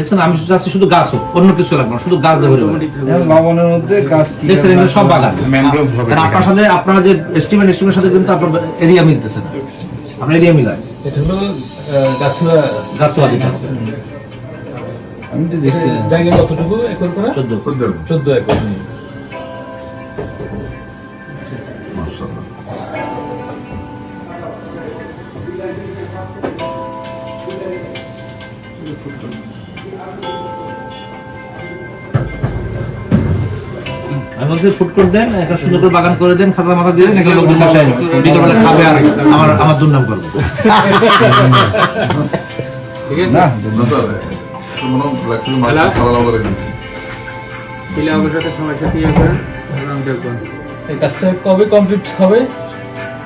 দেখছেন আমি চাচ্ছি শুধু গাছ হোক অন্য কিছু লাগবে না শুধু গাছ দেবো লবণের মধ্যে গাছ দেখছেন এগুলো সব বাগান। ম্যানগ্রোভ হবে আপনার সাথে আপনার যে এস্টিমেট এস্টিমের সাথে কিন্তু আপনার এরিয়া মিলতেছে না। আপনার এরিয়া মিলায়। এটা হলো গাছুয়া গাছ তো আমি তো দেখছি জায়গা কতটুকু একর করা? চোদ্দ চোদ্দ একর। আমি বলছি ফুড কোর্ট দেন একটা সুন্দর করে বাগান করে দেন খাতা মাথা দিলেন একটা লোকজন বসে বিকেলবেলা খাবে আর আমার আমার দুর্নাম করবে। ঠিক আছে? না পিলা অবশ্য সাথে সময় সাথে ইয়ে করেন এবং দেখবেন এই কাজটা কবে কমপ্লিট হবে?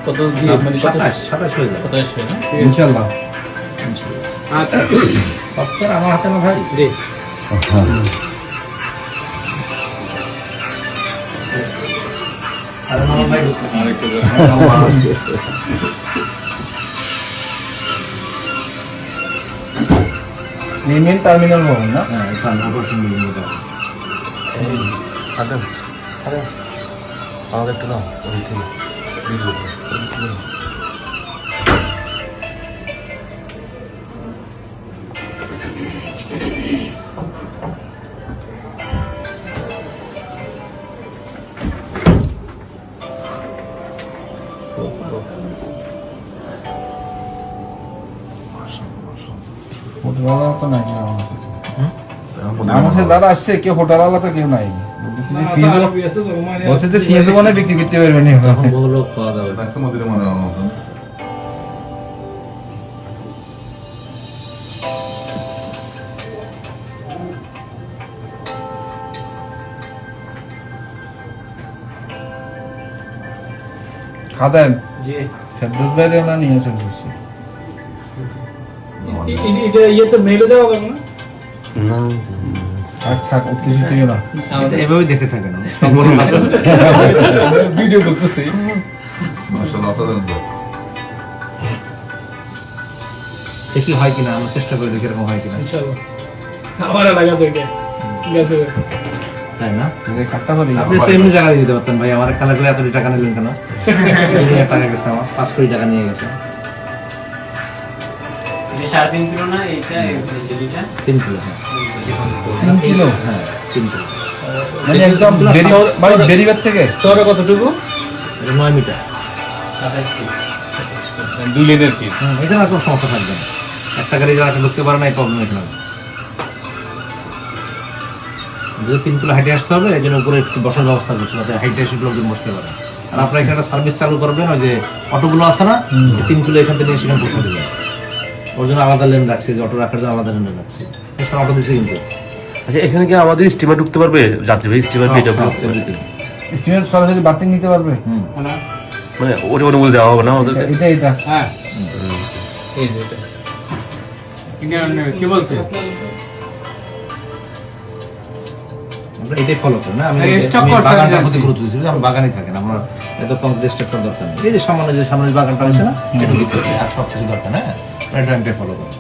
কত দিয়ে মানে সাতাশ সাতাশ হয়ে যাবে। সাতাশ হয় না? ইনশাআল্লাহ আচ্ছা। সপ্তাহ আমার হাতে না ভাই রে সাড়ে নয় ভাই ঢুকতেছে এই মেন টার্মিনাল ভবন না হ্যাঁ এটা আকর্ষণ বিল্ডিং এটা আদম আদম আমাকে একটু নাও ওই থেকে হোটেলওয়ালা তো নাই আমার সাথে দাদা আসছে কেউ হোটেলওয়ালা তো কেউ নাই। বলছে যে সিএনজি মনে বিক্রি করতে পারবে না। লোক পাওয়া যাবে। খাদেন জি। ফেরদৌস ভাইরে না নিয়ে চলে এসেছি এটা ইয়ে তো মেলে দেওয়া যাবে না? না। থাক থাক উত্তেজিত না এটা এভাবেই দেখে থাকে না। ভিডিও করতেছি। দেখি হয় কিনা? আমরা চেষ্টা করে দেখি এরকম হয় কিনা। ইনশাআল্লাহ। আমার লাগা তো এটা ঠিক আছে। তাই না? কাটটা পারি আপনি তো এমনি জায়গা দিতে পারতেন ভাই। আমার কালার করে এতটি টাকা নিলেন কেন? এই নিয়ে টাকা গেছে আমার পাঁচ কোটি টাকা নিয়ে গেছে। তিন কিলো না? এইটা তিন কিলো হ্যাঁ। তিন কিলো? হ্যাঁ তিন কিলো। মানে একদম মানে বেরিবার থেকে? চড়া কতটুকু? নয় মিটার। দুই লেনের কি এখানে আর কোনো সমস্যা থাকবে না। একটা গাড়ি যারা ঢুকতে পারে না এই প্রবলেম এখানে হবে। যদি তিন কিলো হাইটে আসতে হবে এই জন্য উপরে একটু বসার ব্যবস্থা করছে যাতে হাইটে এসে লোকজন বসতে পারে। আর আপনারা এখানে একটা সার্ভিস চালু করবেন ওই যে অটোগুলো আছে না তিন কিলো এখান থেকে নিয়ে সেখানে বসে দেবেন। ওর জন্য আলাদা লেন রাখছে যে অটো রাখার জন্য আলাদা লেন রাখছে এছাড়া অটো দিচ্ছে কিন্তু। আচ্ছা এখানে কি আমাদের স্টিমার ঢুকতে পারবে? যাত্রীবাহী স্টিমার everything। স্টুডেন্ট সরাসরি বাতিল নিতে পারবে? হুম। মানে? ওটা অনুমতি দেওয়া হবে না ওদের এটা এটা হ্যাঁ। এই যে এটা। এটা কি বলছে? আমরা এটাই ফলো করি না? আমি আমি প্রতি গুরুত্ব দিচ্ছি আমার বাগানই থাকে না আমার এত কমপ্লিট স্ট্রাকচার দরকার নেই। এই যে সামান্য যে সামনে বাগানটা আছে না সেটুকু থাকে আর সব কিছু দরকার না? হ্যাঁ এটা আমি ফলো করি।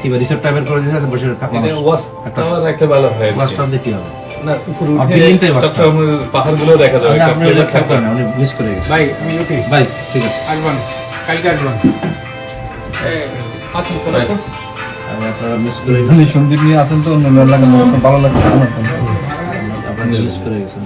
কি রিসেপ্ট টাইপের করে দিয়েছে বসে এটা ওয়াশ টাওয়ার ভালো হয় ক্লাসটা দেখি হবে? না উপরে উঠে পাহাড়গুলো দেখা যাবে আপনি খেয়াল করেন না, মিস করে গেছে। ভাই আমি উঠি। ভাই ঠিক আছে। আসবেন কালকে আসবেন। আসুন স্যার আপনারা মিস করে সন্দীপ নিয়ে আসেন তো অন্য ভালো লাগছে আমার জন্য। আপনি মিস করে গেছেন